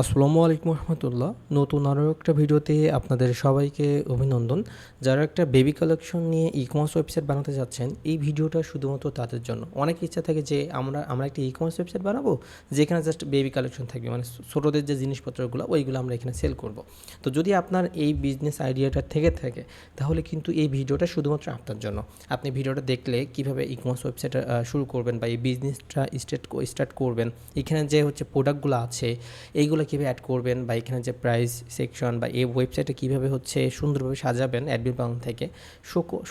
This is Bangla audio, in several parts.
আসসালামু আলাইকুম রহমতুল্লাহ। নতুন আরও একটা ভিডিওতে আপনাদের সবাইকে অভিনন্দন। যারা একটা বেবি কালেকশন নিয়ে ই কমার্স ওয়েবসাইট বানাতে যাচ্ছেন, এই ভিডিওটা শুধুমাত্র তাদের জন্য। অনেক ইচ্ছা থাকে যে আমরা আমরা একটা ই কমার্স ওয়েবসাইট বানাবো, যেখানে জাস্ট বেবি কালেকশন থাকবে। মানে ছোটোদের যে জিনিসপত্রগুলো, ওইগুলো আমরা এখানে সেল করব। তো যদি আপনার এই বিজনেস আইডিয়াটা থেকে থাকে, তাহলে কিন্তু এই ভিডিওটা শুধুমাত্র আপনার জন্য। আপনি ভিডিওটা দেখলে কীভাবে ই কমার্স ওয়েবসাইটটা শুরু করবেন বা এই বিজনেসটা স্টার্ট স্টার্ট করবেন, এখানে যে হচ্ছে প্রোডাক্টগুলো আছে, এইগুলো কীভাবে অ্যাড করবেন বা এখানে যে প্রাইস সেকশন বা এই ওয়েবসাইটে কীভাবে হচ্ছে সুন্দরভাবে সাজাবেন অ্যাডমিন প্ল্যান থেকে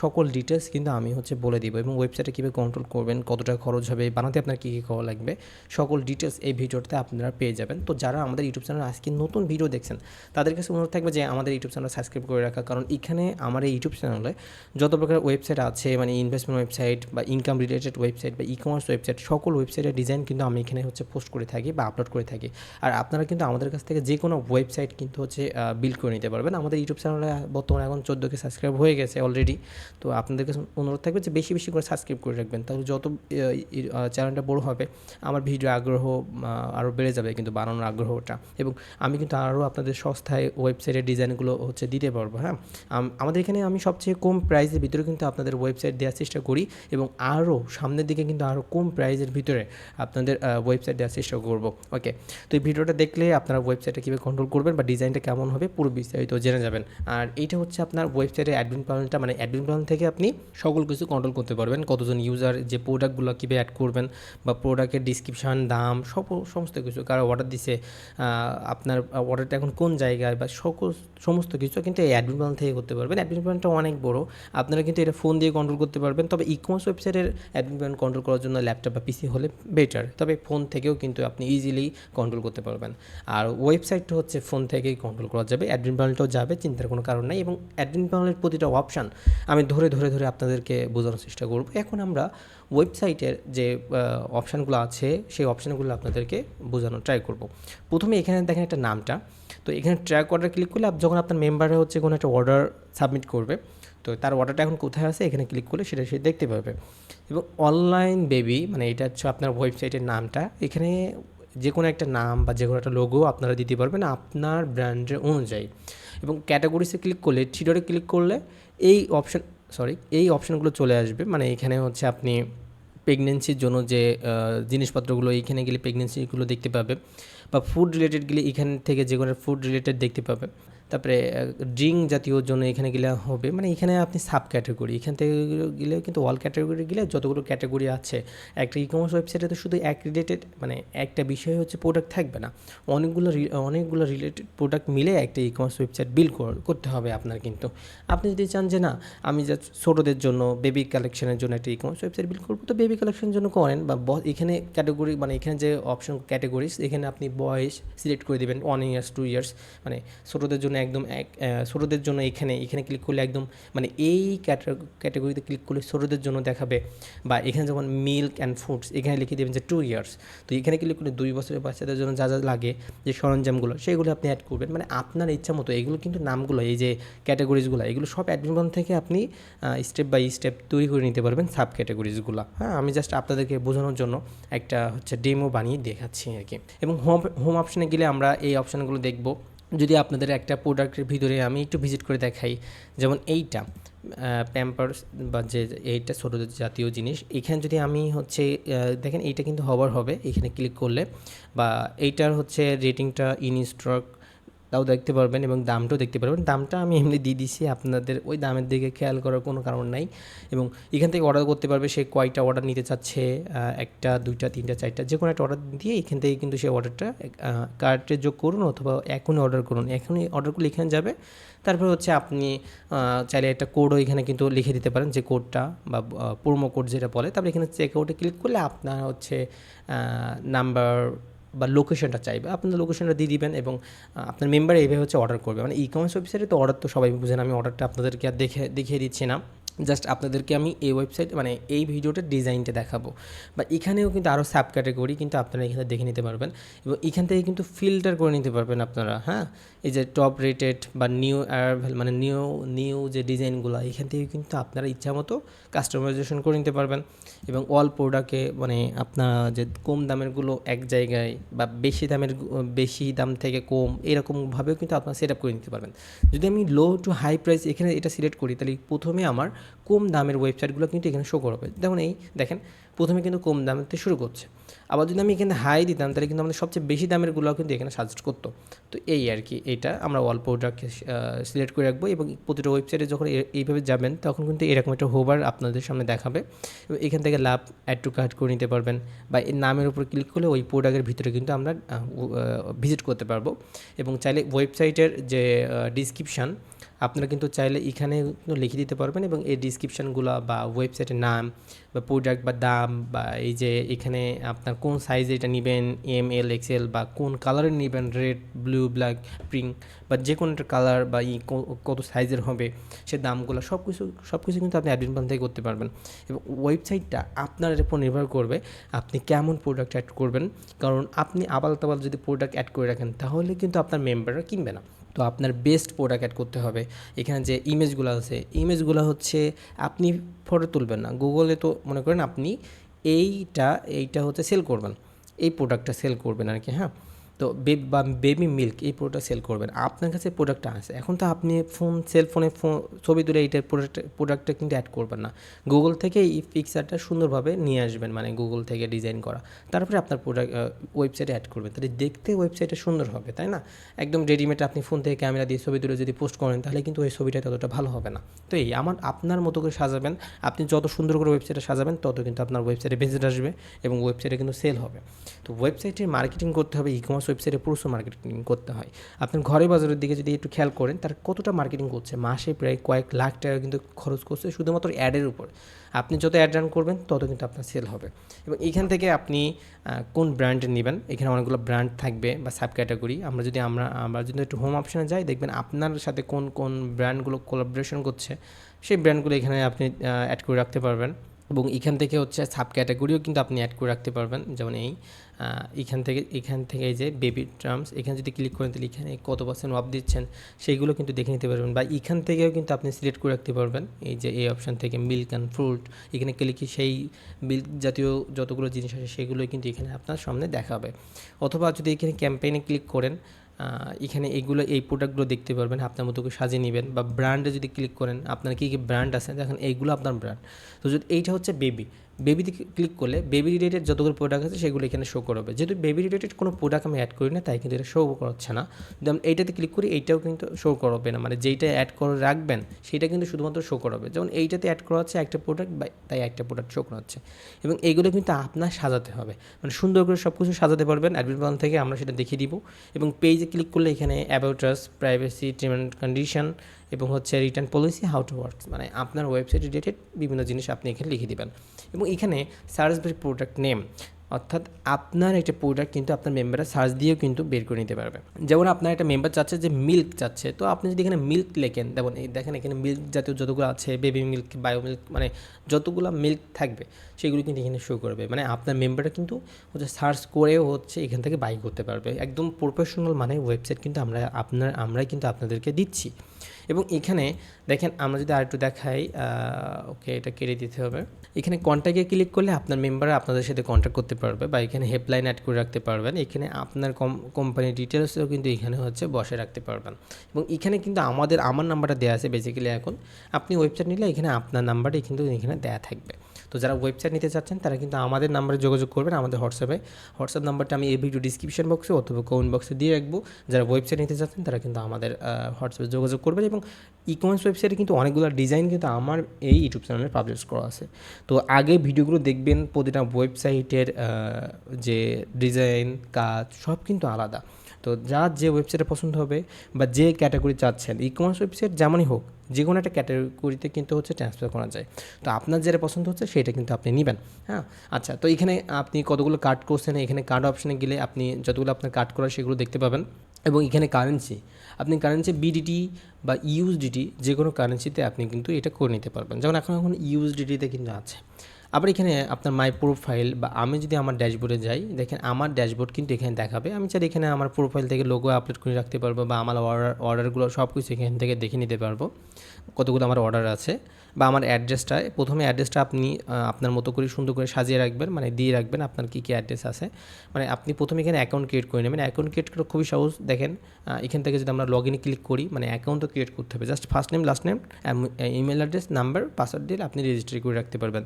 সকল ডিটেলস কিন্তু আমি হচ্ছে বলে দিব এবং ওয়েবসাইটে কীভাবে কন্ট্রোল করবেন, কতটা খরচ হবে, বানাতে আপনার কী কী করা লাগবে, সকল ডিটেলস এই ভিডিওটাতে আপনারা পেয়ে যাবেন। তো যারা আমাদের ইউটিউব চ্যানেল আজকে নতুন ভিডিও দেখছেন, তাদের কাছে অনুরোধ থাকবে যে আমাদের ইউটিউব চ্যানেল সাবস্ক্রাইব করে রাখা, কারণ এখানে আমার এই ইউটিউব চ্যানেলে যত প্রকার ওয়েবসাইট আছে মানে ইনভেস্টমেন্ট ওয়েবসাইট বা ইনকাম রিলেটেড ওয়েবসাইট বা ই কমার্স ওয়েবসাইট সকল ওয়েবসাইটের ডিজাইন কিন্তু আমি এখানে হচ্ছে পোস্ট করে থাকি বা আপলোড করে থাকি। আর আপনারা কিন্তু আমাদের কাছ থেকে যে কোনো ওয়েবসাইট কিন্তু হচ্ছে বিল্ড করে নিতে পারবেন। আমাদের ইউটিউব চ্যানেলে বর্তমানে এখন চোদ্দোকে সাবস্ক্রাইব হয়ে গেছে অলরেডি তো আপনাদের কাছে অনুরোধ থাকবে যে বেশি বেশি করে সাবস্ক্রাইব করে রাখবেন। তাহলে যত চ্যানেলটা বড় হবে, আমার ভিডিও আগ্রহ আরও বেড়ে যাবে কিন্তু বানানোর আগ্রহটা। এবং আমি কিন্তু আরও আপনাদের সস্তায় ওয়েবসাইটের ডিজাইনগুলো হচ্ছে দিতে পারব হ্যাঁ? আমাদের এখানে আমি সবচেয়ে কম প্রাইসের ভিতরে কিন্তু আপনাদের ওয়েবসাইট দেওয়ার চেষ্টা করি এবং আরও সামনের দিকে কিন্তু আরও কম প্রাইসের ভিতরে আপনাদের ওয়েবসাইট দেওয়ার চেষ্টা করব। ওকে তো এই ভিডিওটা দেখলে আপনারা ওয়েবসাইটটা কীভাবে কন্ট্রোল করবেন বা ডিজাইনটা কেমন হবে পুরো বিস্তারিত জেনে যাবেন। আর এইটা হচ্ছে আপনার ওয়েবসাইটের অ্যাডমিন প্ল্যানটা মানে অ্যাডমিন প্ল্যান থেকে আপনি সকল কিছু কন্ট্রোল করতে পারবেন। কতজন ইউজার যে প্রোডাক্টগুলো কীভাবে অ্যাড করবেন বা প্রোডাক্টের ডিসক্রিপশান দাম, সব, সমস্ত কিছু, কারও অর্ডার দিছে আপনার অর্ডারটা এখন কোন জায়গায় বা সকল, সমস্ত কিছু কিন্তু এই অ্যাডমিন প্ল্যান থেকে করতে পারবেন। অ্যাডমিন প্ল্যানটা অনেক বড়, আপনারা কিন্তু এটা ফোন দিয়ে কন্ট্রোল করতে পারবেন। তবে ই কমার্স ওয়েবসাইটের অ্যাডমিন প্ল্যান কন্ট্রোল করার জন্য ল্যাপটপ বা পিসি হলে বেটার তবে ফোন থেকেও কিন্তু আপনি ইজিলি কন্ট্রোল করতে পারবেন। আর ওয়েবসাইটটা হচ্ছে ফোন থেকেই কন্ট্রোল করা যাবে। অ্যাডমিন প্যানেলটাও যাবে, চিন্তার কোনো কারণ নেই। এবং অ্যাডমিন প্যানেলের প্রতিটা অপশান আমি ধরে ধরে ধরে আপনাদেরকে বোঝানোর চেষ্টা করব। এখন আমরা ওয়েবসাইটের যে অপশানগুলো আছে, সেই অপশানগুলো আপনাদেরকে বোঝানোর ট্রাই করব। প্রথমে এখানে দেখেন একটা নামটা। তো এখানে ট্র্যাক অর্ডার ক্লিক করলে যখন আপনার মেম্বারে হচ্ছে কোনো একটা অর্ডার সাবমিট করবে, তো তার অর্ডারটা এখন কোথায় আছে, এখানে ক্লিক করলে সেটা সে দেখতে পাবে। এবং অনলাইন বেবি মানে এটা হচ্ছে আপনার ওয়েবসাইটের নামটা, এখানে যে কোনো একটা নাম বা যে কোনো একটা লোগো আপনারা দিতে পারবেন আপনার ব্র্যান্ডের অনুযায়ী। এবং ক্যাটাগরিসে ক্লিক করলে থিডরে ক্লিক করলে এই অপশান সরি এই অপশানগুলো চলে আসবে। মানে এখানে হচ্ছে আপনি প্রেগনেন্সির জন্য যে জিনিসপত্রগুলো, এইখানে গেলে প্রেগনেন্সিগুলো দেখতে পাবে বা ফুড রিলেটেড গেলে এখান থেকে যে কোনো ফুড রিলেটেড দেখতে পাবে। তারপরে ড্রিঙ্ক জাতীয় জন্য এখানে গেলে হবে মানে এখানে আপনি সাব ক্যাটাগরি এখান থেকে গেলেও কিন্তু অল ক্যাটাগরি গেলে যতগুলো ক্যাটাগরি আছে, একটা ই কমার্স ওয়েবসাইটে তো শুধু এক রিলেটেড মানে একটা বিষয় হচ্ছে প্রোডাক্ট থাকবে না, অনেকগুলো অনেকগুলো রিলেটেড প্রোডাক্ট মিলে একটা ই কমার্স ওয়েবসাইট বিল করতে হবে আপনার কিন্তু। আপনি যদি চান যে না, আমি যা ছোটোদের জন্য বেবি কালেকশনের জন্য একটা ই কমার্স ওয়েবসাইট বিল করব, তো বেবি কালেকশনের জন্য করেন, বা এখানে ক্যাটাগরি মানে এখানে যে অপশন ক্যাটাগরিজ এখানে আপনি বয়স সিলেক্ট করে দেবেন ওয়ান ইয়ার্স টু ইয়ার্স মানে ছোটোদের জন্য একদম এক ছোটোদের জন্য এখানে এখানে ক্লিক করলে একদম মানে এই ক্যাটাগরিতে ক্লিক করলে ছোটোদের জন্য দেখাবে বা এখানে যেমন মিল্ক অ্যান্ড ফুডস এখানে লিখে দেবেন যে টু ইয়ার্স তো এখানে ক্লিক করলে দুই বছরের বাচ্চাদের জন্য যা যা লাগে, যে সরঞ্জামগুলো, সেগুলো আপনি অ্যাড করবেন। মানে আপনার ইচ্ছা মতো এগুলো কিন্তু নামগুলো, এই যে ক্যাটাগরিজগুলো এগুলো সব অ্যাডমিন থেকে আপনি স্টেপ বাই স্টেপ তৈরি করে নিতে পারবেন সাব ক্যাটাগরিজগুলো হ্যাঁ আমি জাস্ট আপনাদেরকে বোঝানোর জন্য একটা হচ্ছে ডেমো বানিয়ে দেখাচ্ছি আর কি। এবং হোম হোম অপশানে গেলে আমরা এই অপশানগুলো দেখব। যদি আপনাদের একটা প্রোডাক্টের ভিতরে আমি একটু ভিজিট করে দেখাই, যেমন এইটা প্যাম্পার্স বা যে এইটা ছোটো জাতীয় জিনিস, এখানে যদি আমি হচ্ছে দেখেন এইটা কিন্তু হবার হবে, এখানে ক্লিক করলে, বা এইটার হচ্ছে রেটিংটা ইন স্টক তাও দেখতে পারবেন এবং দামটাও দেখতে পারবেন। দামটা আমি এমনি দিয়ে দিছি, আপনাদের ওই দামের দিকে খেয়াল করার কোনো কারণ নাই এবং এখান থেকে অর্ডার করতে পারবে সে কয়টা অর্ডার নিতে চাচ্ছে একটা, দুইটা, তিনটা, চারটা যে কোনো একটা অর্ডার দিয়ে এখান থেকে কিন্তু সেই অর্ডারটা কার্টে যোগ করুন অথবা এখনই অর্ডার করুন। এখনই অর্ডার করলে এখানে যাবে। তারপরে হচ্ছে আপনি চাইলে একটা কোডও এখানে কিন্তু লিখে দিতে পারেন যে কোডটা বা প্রোমো কোড যেটা বলে। তারপরে এখানে চেক আউটে ক্লিক করলে আপনার হচ্ছে নাম্বার বা লোকেশনটা চাইবে, আপনার লোকেশনটা দিয়ে দিবেন এবং আপনার মেম্বার এইভাবে হচ্ছে অর্ডার করবে। মানে ই কমার্স ওয়েবসাইটে তো অর্ডার তো সবাই বুঝেন আমি অর্ডারটা আপনাদেরকে আর দেখে, দেখিয়ে দিচ্ছি না। জাস্ট আপনাদেরকে আমি এই ওয়েবসাইট মানে এই ভিডিওটার ডিজাইনটা দেখাবো। বা এখানেও কিন্তু আরও সাব ক্যাটাগরি কিন্তু আপনারা এখানে দেখে নিতে পারবেন। এবং এখান থেকে কিন্তু ফিল্টার করে নিতে পারবেন আপনারা হ্যাঁ? এই যে টপ রেটেড বা নিউ অ্যারাইভেল মানে নিউ নিউ যে ডিজাইনগুলো এখান থেকে কিন্তু আপনারা ইচ্ছা মতো কাস্টমাইজেশন করে নিতে পারবেন। এবং অল প্রোডাক্টে মানে আপনারা যে কম দামেরগুলো এক জায়গায় বা বেশি দামের বেশি দাম থেকে কম এরকমভাবেও কিন্তু আপনারা সেট আপ করে নিতে পারবেন। যদি আমি লো টু হাই প্রাইস এখানে এটা সিলেক্ট করি, তাহলে প্রথমে আমার কম দামের ওয়েবসাইটগুলো কিন্তু এখানে শো করবে যেমন এই, দেখেন, প্রথমে কিন্তু কম থেকে শুরু করছে। আবার যদি আমি এখানে হাই দিতাম, তাহলে কিন্তু আমাদের সবচেয়ে বেশি দামেরগুলো কিন্তু এখানে সাজেস্ট করতো। তো এই আর কি এটা আমরা অল প্রোডাক্টকে সিলেক্ট করে রাখব এবং প্রতিটা ওয়েবসাইটে যখন এইভাবে যাবেন, তখন কিন্তু এরকম একটা হোভার আপনাদের সামনে দেখাবে। এবং এখান থেকে লাভ অ্যাড টু কার্ট করে নিতে পারবেন বা এর নামের উপর ক্লিক করলে ওই প্রোডাক্টের ভিতরে কিন্তু আমরা ভিজিট করতে পারব। এবং চাইলে ওয়েবসাইটের যে ডিসক্রিপশান আপনারা কিন্তু চাইলে এখানে লিখে দিতে পারবেন এবং এই ডিসক্রিপশানগুলো বা ওয়েবসাইটের নাম বা প্রোডাক্ট বা দাম বা এই যে এখানে আপনার কোন সাইজে এটা নেবেন এম এল এক্সেল বা কোন কালারের নেবেন রেড ব্লু ব্ল্যাক পিঙ্ক বা যে কোনো একটা কালার বা ই কত সাইজের হবে, সে দামগুলো সব কিছু সব কিছু কিন্তু আপনি অ্যাডমিন প্ল্যান থেকে করতে পারবেন। এবং ওয়েবসাইটটা আপনার উপর নির্ভর করবে আপনি কেমন প্রোডাক্ট অ্যাড করবেন। কারণ আপনি আবাল তাবাল যদি প্রোডাক্ট অ্যাড করে রাখেন তাহলে কিন্তু আপনার মেম্বাররা কিনবে না। তো আপনার বেস্ট প্রোডাক্ট অ্যাড করতে হবে। এখানে যে ইমেজগুলো আছে, ইমেজগুলো হচ্ছে আপনি ফটো তুলবেন না। গুগলে তো মনে করেন আপনি এইটা এইটা হচ্ছে সেল করবেন। এই প্রোডাক্টটা সেল করবেন আর কি হ্যাঁ? তো বে বেবি মিল্ক এই প্রোডাক্ট সেল করবেন। আপনার কাছে প্রোডাক্টটা আছে। এখন তো আপনি ফোন সেল ফোনে ফোন ছবি তুলে এইটার প্রোডাক্ট প্রোডাক্টটা কিন্তু অ্যাড করবেন না। গুগল থেকে এই পিকচারটা সুন্দরভাবে নিয়ে আসবেন মানে গুগল থেকে ডিজাইন করা। তারপরে আপনার প্রোডাক্ট ওয়েবসাইটে অ্যাড করবেন। তাহলে দেখতে ওয়েবসাইটটা সুন্দর হবে, তাই না? একদম রেডিমেড আপনি ফোন থেকে ক্যামেরা দিয়ে ছবি তুলে যদি পোস্ট করেন, তাহলে কিন্তু ওই ছবিটা ততটা ভালো হবে না। তো এই আমার, আপনার মতো করে সাজাবেন। আপনি যত সুন্দর করে ওয়েবসাইটে সাজাবেন, তত কিন্তু আপনার ওয়েবসাইটে ভিজিট আসবে এবং ওয়েবসাইটে কিন্তু সেল হবে। তো ওয়েবসাইটে মার্কেটিং করতে হবে ই কমার্স ওয়েবসাইটে প্রচুর মার্কেটিং করতে হয়। আপনার ঘরে বাজারের দিকে যদি একটু খেয়াল করেন, তার কতটা মার্কেটিং করছে? মাসে প্রায় কয়েক লাখ টাকা কিন্তু খরচ করছে শুধুমাত্র অ্যাডের উপর। আপনি যত অ্যাড রান করবেন, তত কিন্তু আপনার সেল হবে। এবং এখান থেকে আপনি কোন ব্র্যান্ডের নেবেন? এখানে অনেকগুলো ব্র্যান্ড থাকবে বা সাব ক্যাটাগরি আমরা যদি আমরা আমরা যদি একটু হোম অপশনে যাই, দেখবেন আপনার সাথে কোন কোন ব্র্যান্ডগুলো কোলাবোরেশন করছে, সেই ব্র্যান্ডগুলো এখানে আপনি অ্যাড করে রাখতে পারবেন। এবং এখান থেকে হচ্ছে সাব ক্যাটাগরিও কিন্তু আপনি অ্যাড করে রাখতে পারবেন। যেমন এই এখান থেকে এখান থেকে যে বেবি টার্মস এখানে যদি ক্লিক করেন তাহলে এখানে কত পার্সেন্ট অফ দিচ্ছেন, সেইগুলো কিন্তু দেখে নিতে পারবেন বা এখান থেকেও কিন্তু আপনি সিলেক্ট করে রাখতে পারবেন। এই যে এই অপশান থেকে মিল্ক অ্যান্ড ফ্রুট এখানে ক্লিক সেই মিল্ক জাতীয় যতগুলো জিনিস আছে, সেগুলোই কিন্তু এখানে আপনার সামনে দেখাবে। অথবা যদি এখানে ক্যাম্পেইনে ক্লিক করেন এখানে এইগুলো এই প্রোডাক্টগুলো দেখতে পারবেন, আপনার মতো সাজিয়ে নেবেন বা ব্র্যান্ডে যদি ক্লিক করেন, আপনার কী কী ব্র্যান্ড আছে, দেখেন এইগুলো আপনার ব্র্যান্ড তো যদি এইটা হচ্ছে বেবি বেবিতে ক্লিক করলে বেবি রিলেটেড যতগুলো প্রোডাক্ট আছে সেগুলো এখানে শো করবে যেহেতু বেবি রিলেটেড কোনো প্রোডাক্ট আমি অ্যাড করি না, তাই কিন্তু এটা শো করাচ্ছে না। আমি এইটাতে ক্লিক করি, এইটাও কিন্তু শো করবে না। মানে যেইটা অ্যাড করে, রাখবেন, সেটা কিন্তু শুধুমাত্র শো করাবে যেমন এইটাতে অ্যাড করা হচ্ছে একটা প্রোডাক্ট বা তাই একটা প্রোডাক্ট শো করাচ্ছে এবং এইগুলো কিন্তু আপনার সাজাতে হবে। মানে সুন্দর করে সব কিছু সাজাতে পারবেন। অ্যাডমিট প্ল্যান থেকে আমরা সেটা দেখিয়ে দিব। এবং পেজে ক্লিক করলে এখানে অ্যাবাউটাস প্রাইভেসি অ্যান্ড কন্ডিশন এবং হচ্ছে return policy how to work মানে আপনার ওয়েবসাইট রিলেটেড বিভিন্ন জিনিস আপনি এখানে লিখে দেবেন। এবং এখানে সার্চ বাই প্রোডাক্ট নেম অর্থাৎ আপনার একটা প্রোডাক্ট কিন্তু আপনার মেম্বাররা সার্চ দিয়েও কিন্তু বের করে নিতে পারবে। যেমন আপনার একটা মেম্বার চাচ্ছে যে মিল্ক চাচ্ছে, তো আপনি যদি এখানে মিল্ক লেখেন দেখুন এই দেখেন এখানে মিল্ক জাতীয় যতগুলো আছে বেবি মিল্ক বায়ো মিল্ক মানে যতগুলো মিল্ক থাকবে, সেগুলো কিন্তু এখানে শো করবে। মানে আপনার মেম্বাররা কিন্তু হচ্ছে সার্চ করেও হচ্ছে এখান থেকে বাই করতে পারবে। একদম প্রফেশনাল মানে ওয়েবসাইট কিন্তু আমরা আপনার, আমরাই কিন্তু আপনাদেরকে দিচ্ছি। এবং এখানে দেখেন আমরা যদি আরেকটু দেখাই ওকে, এটা কেড়ে দিতে হবে। এখানে কন্ট্যাক্টে ক্লিক করলে আপনার মেম্বার আপনাদের সাথে কন্ট্যাক্ট করতে পারবে বা এখানে হেল্পলাইন অ্যাড করে রাখতে পারবেন। এখানে আপনার কম কোম্পানির ডিটেলসও কিন্তু এখানে হচ্ছে বসে রাখতে পারবেন। এবং এখানে কিন্তু আমাদের, আমার নাম্বারটা দেওয়া আছে বেসিক্যালি এখন। আপনি ওয়েবসাইট নিলে এখানে আপনার নাম্বারটাই কিন্তু এখানে দেওয়া থাকবে। তো যারা ওয়েবসাইট নিতে চাচ্ছেন, তারা কিন্তু আমাদের নাম্বারে যোগাযোগ করবেন, আমাদের হোয়াটসঅ্যাপে হোয়াটসঅ্যাপ নাম্বারটা আমি এই ভিডিও ডিসক্রিপশন বক্সে অথবা কমেন্ট বক্সে দিয়ে রাখব। যারা ওয়েবসাইট নিতে চাচ্ছেন, তারা কিন্তু আমাদের হোয়াটসঅ্যাপে যোগাযোগ করবেন এবং ই কমার্স ওয়েবসাইটে কিন্তু অনেকগুলো ডিজাইন কিন্তু আমার এই ইউটিউব চ্যানেলে পাবলিশ করা আছে। তো আগে ভিডিওগুলো দেখবেন, প্রতিটা ওয়েবসাইটের যে ডিজাইন কাজ, সব কিন্তু আলাদা। তো যার যে ওয়েবসাইটে পছন্দ হবে বা যে ক্যাটাগরি চাচ্ছেন ই কমার্স ওয়েবসাইট যেমনই হোক যে কোনো একটা ক্যাটাগরিতে কিন্তু হচ্ছে ট্রান্সফার করা যায়। তো আপনার যেটা পছন্দ হচ্ছে সেটা কিন্তু আপনি নেবেন হ্যাঁ? আচ্ছা তো এখানে আপনি কতগুলো কার্ড করছেন, এখানে কার্ড অপশানে গেলে আপনি যতগুলো আপনার কার্ড করা সেগুলো দেখতে পাবেন। এবং এখানে কারেন্সি আপনি কারেন্সি বিডিটি বা ইউএসডিটি যে কোনো কারেন্সিতে আপনি কিন্তু এটা করে নিতে পারবেন। যেমন এখন এখন ইউএসডিটিতে কিন্তু আছে। আবার এখানে আপনার মাই প্রোফাইল বা আমি যদি আমার ড্যাশবোর্ডে যাই, দেখেন আমার ড্যাশবোর্ড কিন্তু এখানে দেখাবে। আমি চাই এখানে আমার প্রোফাইল থেকে লোগো আপলোড করে রাখতে পারব বা আমার অর্ডার অর্ডারগুলো সব কিছু এখান থেকে দেখে নিতে পারব। কতগুলো আমার অর্ডার আছে। বা আমার অ্যাড্রেসটা প্রথমে অ্যাড্রেসটা আপনি আপনার মতো করে সুন্দর করে সাজিয়ে রাখবেন মানে দিয়ে রাখবেন আপনার কী কী অ্যাড্রেস আছে। মানে আপনি প্রথমে এখানে অ্যাকাউন্ট ক্রিয়েট করে নেবেন। অ্যাকাউন্ট ক্রিয়েট করা খুবই সহজ। দেখেন এখান থেকে যদি আমরা লগ ইনে ক্লিক করি মানে অ্যাকাউন্টও ক্রিয়েট করতে হবে। Just first name last name email address number password দিয়ে আপনি রেজিস্ট্রি করে রাখতে পারবেন।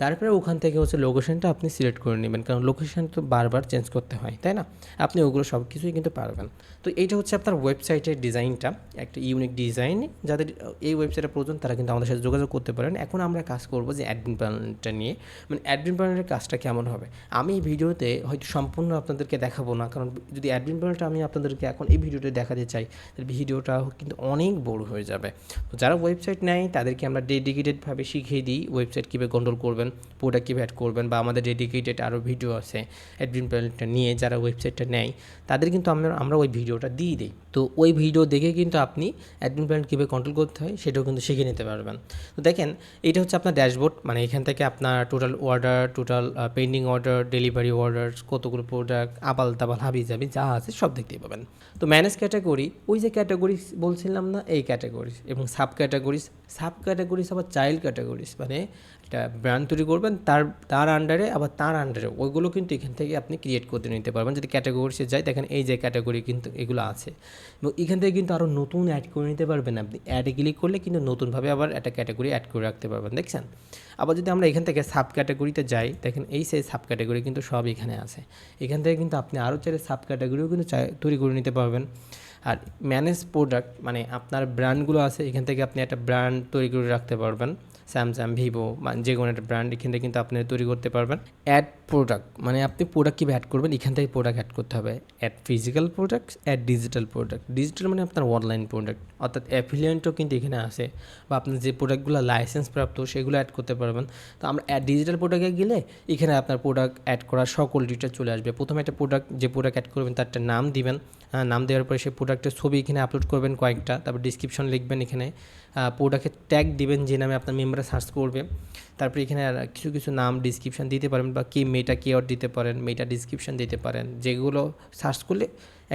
তারপরে ওখান থেকে হচ্ছে লোকেশনটা আপনি সিলেক্ট করে নেবেন। কারণ লোকেশন তো বারবার চেঞ্জ করতে হয়, তাই না? আপনি ওগুলো সব কিছুই কিন্তু পারবেন। তো এইটা হচ্ছে আপনার ওয়েবসাইটের ডিজাইনটা একটা ইউনিক ডিজাইন যাদের এই ওয়েবসাইটের প্রয়োজন, তারা কিন্তু আমাদের সাথে যোগাযোগ করতে পারেন। এখন আমরা কাজ করব যে অ্যাডমিন প্যানেলটা নিয়ে। মানে অ্যাডমিন প্যানেলের কাজটা কেমন হবে? আমি এই ভিডিওতে হয়তো সম্পূর্ণ আপনাদেরকে দেখাবো না, কারণ যদি অ্যাডমিন প্যানেলটা আমি আপনাদেরকে এখন এই ভিডিওতে দেখাতে চাই, তাহলে ভিডিওটা কিন্তু অনেক বড় হয়ে যাবে। তো যারা ওয়েবসাইট নেয়, তাদেরকে আমরা ডেডিকেটেডভাবে শিখিয়ে দিই ওয়েবসাইট কীভাবে কন্ট্রোল করবেন প্রোডাক্ট কীভাবে অ্যাড করবেন বা আমাদের ডেডিকেটেড আরও ভিডিও আছে অ্যাডমিন প্যানেলটা নিয়ে যারা ওয়েবসাইটটা নেয়, তাদের কিন্তু আমরা আমরা ওই ভিডিওটা দিয়ে দিই। তো ওই ভিডিও দেখে কিন্তু আপনি অ্যাডমিন প্যানেল কীভাবে কন্ট্রোল করতে হয় সেটাও কিন্তু শিখে নিতে পারবেন। তো দেখেন, এটা হচ্ছে আপনার ড্যাশবোর্ড মানে এখান থেকে আপনার total order total pending order delivery order কতগুলো প্রোডাক্ট আবাল তাবাল, হাবি যাবি যা আছে সব দেখতে পাবেন। তো ম্যানেজ ক্যাটাগরি ওই যে ক্যাটাগরিজ বলছিলাম না, এই ক্যাটাগরিজ এবং সাব ক্যাটাগরিজ সাব ক্যাটাগরিজ আবার চাইল্ড ক্যাটাগরিজ মানে একটা ব্র্যান্ড তৈরি করবেন, তার তার আন্ডারে আবার তার আন্ডারে ওইগুলো কিন্তু এখান থেকে আপনি ক্রিয়েট করতে নিতে পারবেন। যদি ক্যাটাগরিসে যায় দেখেন এই যে ক্যাটাগরি কিন্তু এগুলো আছে। এবং এখান থেকে কিন্তু আরও নতুন অ্যাড করে নিতে পারবেন আপনি। অ্যাডে ক্লিক করলে কিন্তু নতুনভাবে আবার একটা ক্যাটাগরি অ্যাড করে রাখতে পারবেন, দেখছেন? আবার যদি আমরা এখান থেকে সাব ক্যাটাগরিতে যাই, দেখেন এই সেই সাব ক্যাটাগরি কিন্তু সব এখানে আছে। এখান থেকে কিন্তু আপনি আরও চাইলে সাব ক্যাটাগরিও কিন্তু তৈরি করে নিতে পারবেন। আর ম্যানেজ প্রোডাক্ট মানে আপনার ব্র্যান্ডগুলো আছে, এখান থেকে আপনি একটা ব্র্যান্ড তৈরি করে রাখতে পারবেন। স্যামসাং ভিভো বা যে কোনো একটা ব্র্যান্ড এখান থেকে কিন্তু আপনি তৈরি করতে পারবেন। অ্যাড প্রোডাক্ট মানে আপনি প্রোডাক্ট কীভাবে অ্যাড করবেন এখান থেকে প্রোডাক্ট অ্যাড করতে হবে। Add physical product add digital product digital মানে আপনার অনলাইন প্রোডাক্ট অর্থাৎ অ্যাফিলিয়েন্টও কিন্তু এখানে আসে বা আপনার যে প্রোডাক্টগুলো লাইসেন্স প্রাপ্ত সেগুলো অ্যাড করতে পারবেন। তো আমরা অ্যাড ডিজিটাল প্রোডাক্টে গেলে এখানে আপনার প্রোডাক্ট অ্যাড করার সকল ডিটেল চলে আসবে। প্রথমে একটা প্রোডাক্ট যে প্রোডাক্ট অ্যাড করবেন তার একটা নাম দিবেন। হ্যাঁ, নাম দেওয়ার পরে সেই প্রোডাক্টের ছবি এখানে আপলোড করবেন কয়েকটা। তারপর ডিসক্রিপশন লিখবেন এখানে। প্রোডাক্টের ট্যাগ দিবেন যে নামে আপনার মেম্বারে সার্চ করবে তারপরে এখানে কিছু কিছু নাম ডিসক্রিপশন দিতে পারেন বা কি মেটা কিওয়ার্ড দিতে পারেন মেটা ডিসক্রিপশন দিতে পারেন, যেগুলো সার্চ করলে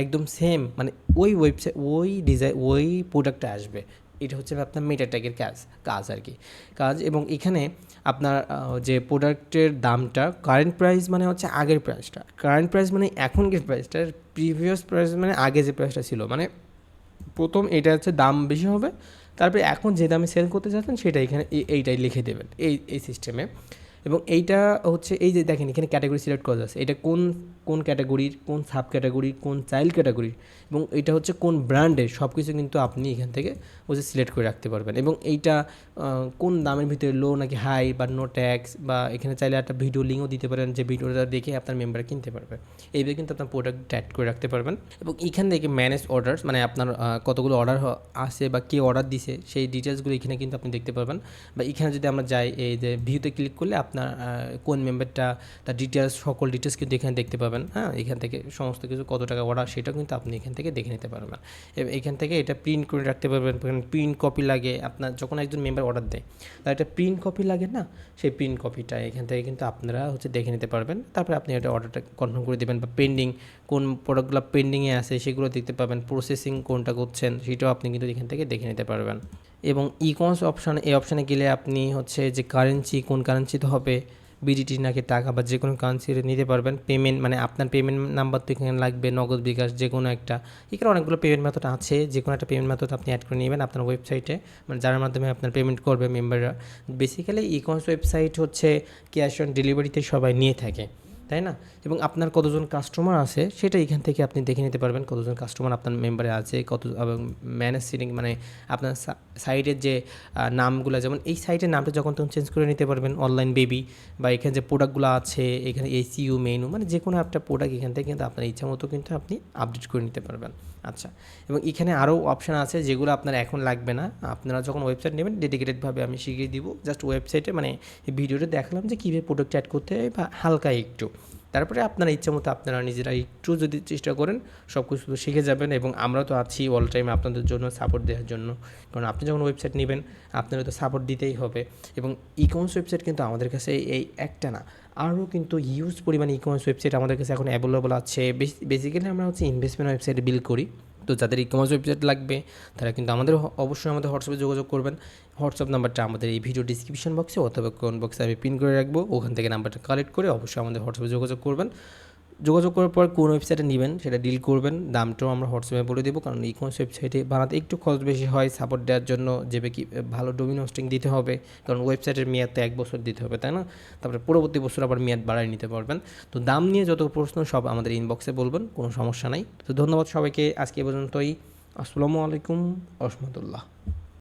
একদম সেম মানে ওই ওয়েবসাইট ওই ডিজাইন ওই প্রোডাক্টটা আসবে। এটা হচ্ছে আপনার মেটা ট্যাগের কাজ কাজ আর কি। কাজ এবং এখানে আপনার যে প্রোডাক্টের দামটা কারেন্ট প্রাইস মানে হচ্ছে আগের প্রাইসটা কারেন্ট প্রাইস মানে এখনকার প্রাইসটা প্রিভিয়াস প্রাইস মানে আগে যে প্রাইসটা ছিল। মানে প্রথম এটা হচ্ছে দাম বেশি হবে তারপরে এখন যে দামে সেল করতে চাচ্ছেন সেটা এখানে এই- এইটাই লিখে দেবেন, এই এই সিস্টেমে এবং এইটা হচ্ছে, এই যে দেখেন এখানে ক্যাটাগরি সিলেক্ট করা আছে, এটা কোন কোন ক্যাটাগরির কোন সাব ক্যাটাগরির কোন চাইল্ড ক্যাটাগরির এবং এটা হচ্ছে কোন ব্র্যান্ডের সব কিছু কিন্তু আপনি এখান থেকে হচ্ছে সিলেক্ট করে রাখতে পারবেন এবং এইটা কোন দামের ভিতরে লো নাকি হাই বা নো ট্যাক্স বা এখানে চাইলে একটা ভিডিও লিঙ্কও দিতে পারেন যে ভিডিওটা দেখে আপনার মেম্বার কিনতে পারবে। এইভাবে কিন্তু আপনার প্রোডাক্ট অ্যাড করে রাখতে পারবেন এবং এখান থেকে ম্যানেজ অর্ডার মানে আপনার কতগুলো অর্ডার আসে বা কে অর্ডার দিছে, সেই ডিটেলসগুলো এখানে কিন্তু আপনি দেখতে পারবেন। বা এখানে যদি আমরা যাই, এই যে ভিউতে ক্লিক করলে আপনার কোন মেম্বারটা তার ডিটেলস সকল ডিটেলস কিন্তু এখানে দেখতে পাবেন। হ্যাঁ এখান থেকে সমস্ত কিছু কত টাকা অর্ডার সেটাও কিন্তু আপনি এখান থেকে দেখে নিতে পারবেন। এখান থেকে এটা প্রিন্ট করে রাখতে পারবেন। প্রিন্ট কপি লাগে। আপনার যখন একজন মেম্বার অর্ডার দেয়, তার একটা প্রিন্ট কপি লাগে না? সেই প্রিন্ট কপিটা এখান থেকে কিন্তু আপনারা হচ্ছে দেখে নিতে পারবেন। তারপরে আপনি এটা অর্ডারটা কনফার্ম করে দেবেন বা পেন্ডিং কোন প্রোডাক্টগুলো পেন্ডিংয়ে আছে সেগুলো দেখতে পাবেন। প্রসেসিং কোনটা করছেন সেটাও আপনি কিন্তু এখান থেকে দেখে নিতে পারবেন। এবং ই কমার্স অপশান এই অপশানে গেলে আপনি হচ্ছে যে কারেন্সি কোন কারেন্সিতে হবে বিডিটি নাকি টাকা বা যে কোনো কারেন্সি নিতে পারবেন। পেমেন্ট মানে আপনার পেমেন্ট নাম্বার তো এখানে লাগবে, নগদ বিকাশ যে কোনো একটা। এখানে অনেকগুলো পেমেন্ট মেথড আছে যে কোনো একটা পেমেন্ট মেথড আপনি অ্যাড করে নেবেন আপনার ওয়েবসাইটে মানে যার মাধ্যমে আপনার পেমেন্ট করবে মেম্বাররা বেসিক্যালি ই কমার্স ওয়েবসাইট হচ্ছে ক্যাশ অন ডেলিভারিতে সবাই নিয়ে থাকে, তাই না? এবং আপনার কতজন কাস্টমার আছে, সেটা এখান থেকে আপনি দেখে নিতে পারবেন কতজন কাস্টমার আপনার মেম্বারে আছে, কত, এবং ম্যানেজ সিটিং মানে আপনার সাইটের যে নামগুলো যেমন এই সাইটের নামটা যখন তখন চেঞ্জ করে নিতে পারবেন অনলাইন বেবি বা এখানে যে প্রোডাক্টগুলো আছে, এখানে এসিইউ মেনু মানে যে কোনো একটা প্রোডাক্ট এখান থেকে কিন্তু আপনার ইচ্ছা মতো কিন্তু আপনি আপডেট করে নিতে পারবেন। আচ্ছা এবং এখানে আরও অপশান আছে যেগুলো আপনার এখন লাগবে না। আপনারা যখন ওয়েবসাইট নেবেন ডেডিকেটেডভাবে আমি শিখিয়ে দিব। জাস্ট ওয়েবসাইটে মানে ভিডিওটা দেখালাম যে কীভাবে প্রোডাক্ট অ্যাড করতে হয় বা হালকা একটু। তারপরে আপনারা ইচ্ছা মতো আপনারা নিজেরা একটু যদি চেষ্টা করেন সব কিছু শিখে যাবেন এবং আমরা তো আছি অল টাইম আপনাদের জন্য সাপোর্ট দেওয়ার জন্য। কারণ আপনি যখন ওয়েবসাইট নেবেন আপনারা তো সাপোর্ট দিতেই হবে এবং ই কমার্স ওয়েবসাইট কিন্তু আমাদের কাছে এই একটা না। আরও কিন্তু হিউজ পরিমাণে ই কমার্স ওয়েবসাইট আমাদের কাছে এখন অ্যাভেলেবল আছে। বেসিক্যালি আমরা হচ্ছে ইনভেস্টমেন্ট ওয়েবসাইট বিল করি। তো যাদের ই কমার্স ওয়েবসাইট লাগবে, তারা কিন্তু আমাদের অবশ্যই আমাদের হোয়াটসঅ্যাপে যোগাযোগ করবেন। হোয়াটসঅ্যাপ নাম্বারটা আমাদের এই ভিডিও ডিসক্রিপশন বক্সে অথবা কোন বক্সে আমি পিন করে রাখব। ওখান থেকে নাম্বারটা কালেক্ট করে অবশ্যই আমাদের হোয়াটসঅ্যাপে যোগাযোগ করবেন। যোগাযোগ করার পর কোন ওয়েবসাইটে নেবেন সেটা ডিল করবেন। দামটাও আমরা হোয়াটসঅ্যাপে বলে দেবো, কারণ ই কমার্স ওয়েবসাইটে বানাতে একটু খরচ বেশি হয় সাপোর্ট দেওয়ার জন্য, যে কি, ভালো ডোমিন হোস্টিং দিতে হবে। কারণ ওয়েবসাইটের মেয়াদ তো এক বছর দিতে হবে, তাই না? তারপরে পরবর্তী বছর আবার মেয়াদ বাড়ায় নিতে পারবেন। তো দাম নিয়ে যত প্রশ্ন সব আমাদের ইনবক্সে বলবেন, কোনো সমস্যা নাই। তো ধন্যবাদ সবাইকে, আজকে পর্যন্তই। আসসালামু আলাইকুম, রহমতুল্লাহ।